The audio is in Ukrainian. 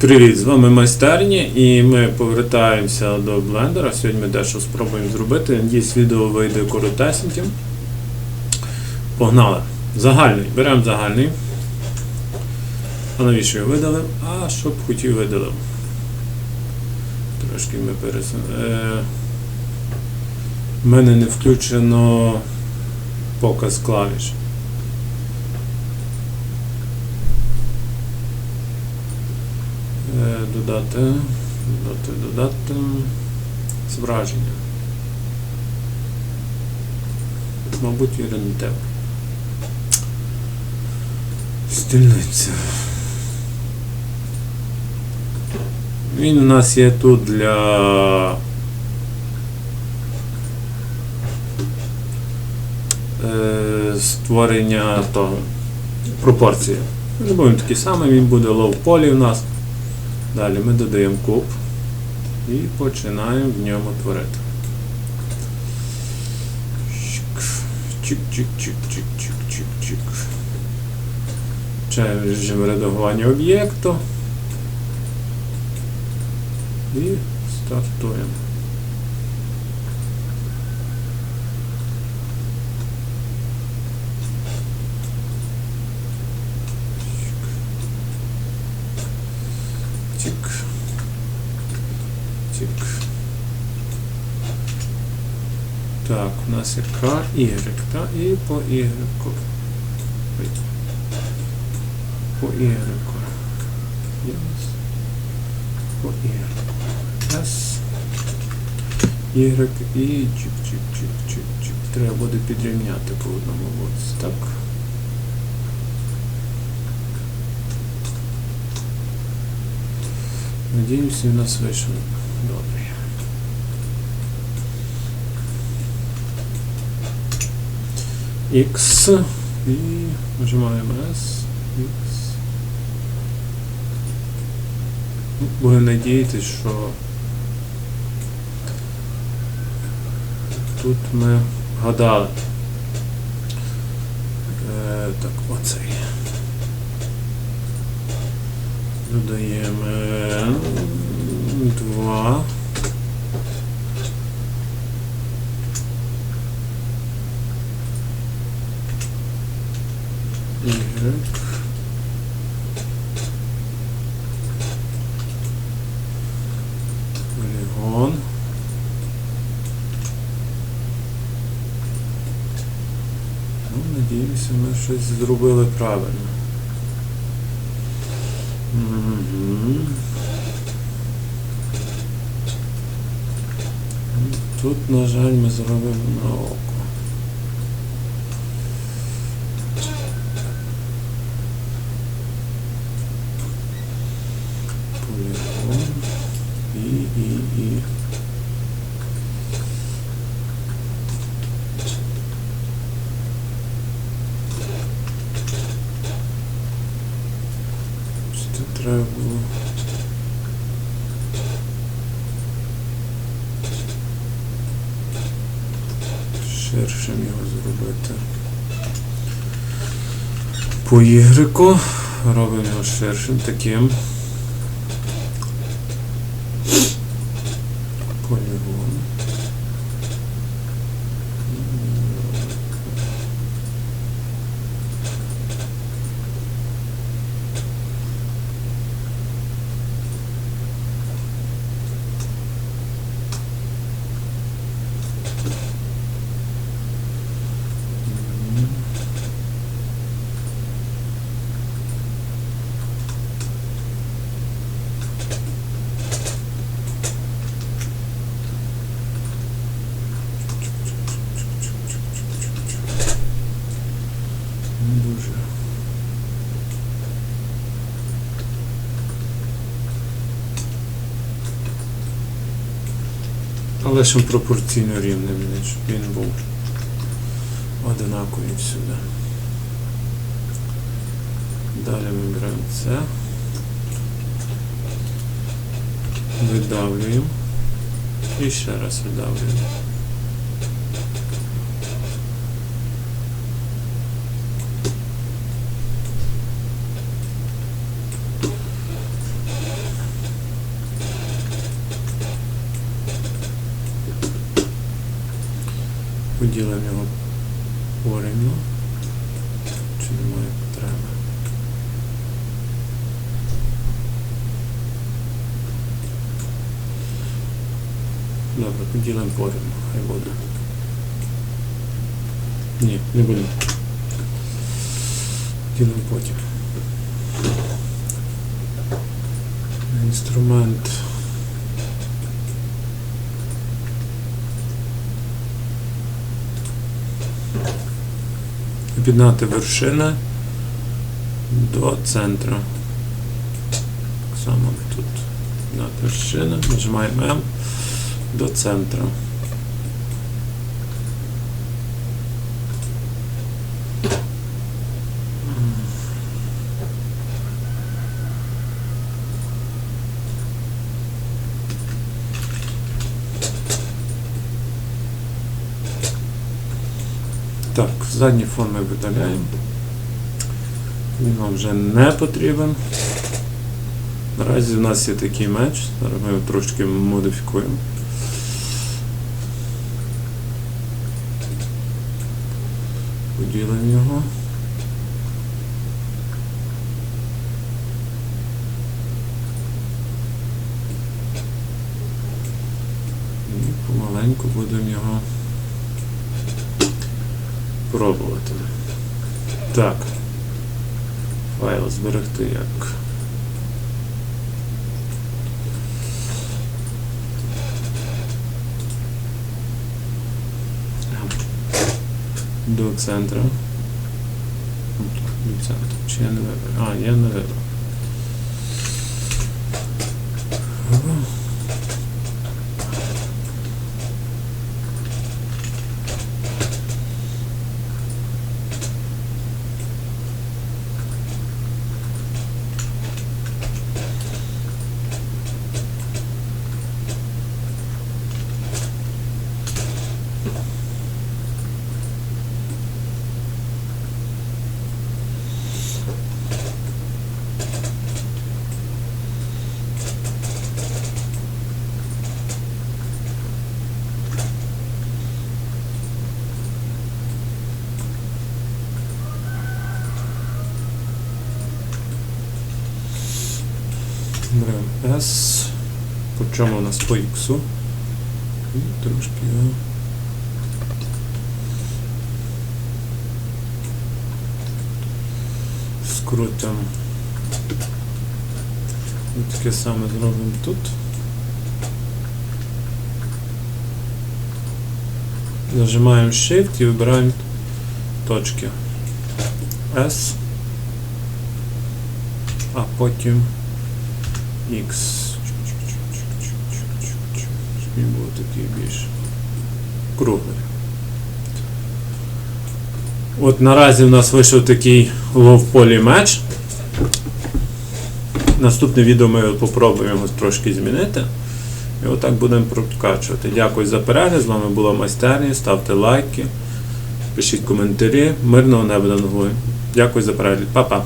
Привіт, з вами майстерні і ми повертаємося до блендера. Сьогодні ми дещо спробуємо зробити. Надіюсь, відео вийде коротесеньким. Погнали. Загальний. Беремо загальний. А навіщо я видалив? А щоб хотів видалив. Трошки ми пересунемо. Е, в мене не включено показ клавіш. Додати, додати, додати зображення. Мабуть, і рентеп. Стільниця. Він у нас є тут для е, створення того пропорції. Він буде такий самий, він буде лов полі у нас. Далі ми додаємо куб і починаємо в ньому творити. Чик-чик-чик-чик-чик-чик-чик. Включаємо режим редагування об'єкту. І стартуємо. Так, у нас є К, Y, та, і по Y. По Y. По Y. S. Y і чик-чик-чик-чик-чик. Треба буде підрівняти по одному ось так. Надіюся, у нас вийшло добре. X і нажимаємо S, X. Будемо надіятися, що тут ми гадали Е, так, оцей. Додаємо 2. Щось зробили правильно. Тут, на жаль, ми зробимо на око. Полігон. І, і, і. Що треба було? Ширшим його зробити. По ігрику робимо його ширшим таким. Полігон. Не дуже. Ж пропорційно рівним, щоб він був одинаковий всюди. Далі ми беремо це. Видавлюємо. І ще раз видавлюємо. Поділимо його порівну. Чи немає потреби? Добре, поділимо порівну, хай буде. Ні, не будемо. Ділимо потім. Інструмент. Об'єднати вершини до центру. Так само тут об'єднати вершини, нажимаємо М до центру. Так, задні форми видаляємо. Він нам вже не потрібен. Наразі у нас є такий меч, зараз ми його трошки модифікуємо. Поділимо його. І помаленьку будемо його пробувати. Так. Файл зберегти як. До центру. Ну, До центру. Чи я не вибрав? А, я не вибрав. Беремо S. По у нас по X? І трошки його. Скрутимо. І таке саме зробимо тут. Нажимаємо Shift і вибираємо точки. S. А потім X. Він був такий більш круглий. От наразі в нас вийшов такий ловполі меч. Наступне відео ми попробуємо його трошки змінити. І отак будемо прокачувати. Дякую за перегляд. З вами була майстерня. Ставте лайки, пишіть коментарі. Мирного неба над головою. Дякую за перегляд. Па-па.